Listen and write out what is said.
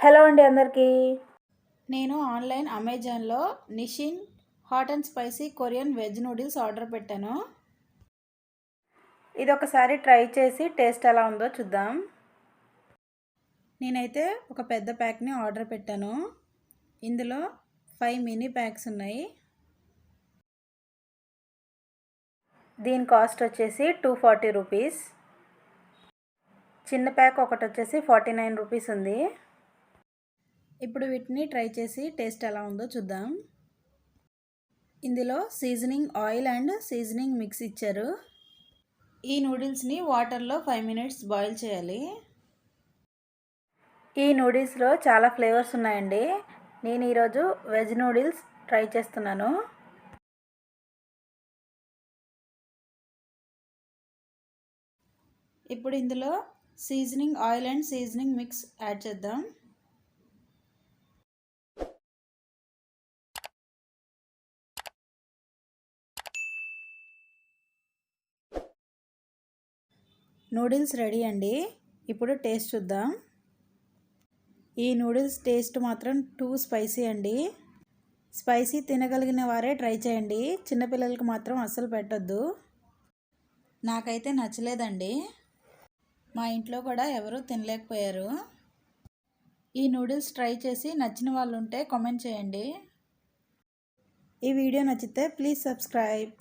Hello అండి అందరికీ. నేను ఆన్లైన్ అమెజాన్లో Nissin hot and spicy Korean veg noodles order పెట్టాను. ఇది ఒకసారి ట్రై చేసి టేస్ట్ ఎలా ఉందో చూద్దాం. నేనైతే ఒక పెద్ద ప్యాక్ని ఆర్డర్ పెట్టాను. ఇందులో ఫైవ్ మినీ ప్యాక్స్ ఉన్నాయి. దీని కాస్ట్ వచ్చేసి టూ ఫార్టీ రూపీస్. చిన్న ప్యాక్ ఒకటి వచ్చేసి ఫార్టీ నైన్ రూపీస్ ఉంది. ఇప్పుడు వీటిని ట్రై చేసి టేస్ట్ ఎలా ఉందో చూద్దాం. ఇందులో seasoning oil and seasoning mix ఇచ్చారు. ఈ నూడిల్స్ని వాటర్లో ఫైవ్ మినిట్స్ బాయిల్ చేయాలి. ఈ నూడిల్స్లో చాలా ఫ్లేవర్స్ ఉన్నాయండి. నేను ఈరోజు వెజ్ నూడిల్స్ ట్రై చేస్తున్నాను. ఇప్పుడు ఇందులో seasoning oil and seasoning mix add చేద్దాం. నూడిల్స్ రెడీ అండి. ఇప్పుడు టేస్ట్ చూద్దాం. ఈ నూడిల్స్ టేస్ట్ మాత్రం టూ స్పైసీ అండి. స్పైసీ తినగలిగిన వారే ట్రై చేయండి. చిన్నపిల్లలకి మాత్రం అస్సలు పెట్టొద్దు. నాకైతే నచ్చలేదండి. మా ఇంట్లో కూడా ఎవరూ తినలేకపోయారు. ఈ నూడిల్స్ ట్రై చేసి నచ్చిన వాళ్ళు ఉంటే కామెంట్ చేయండి. ఈ వీడియో నచ్చితే ప్లీజ్ సబ్స్క్రైబ్.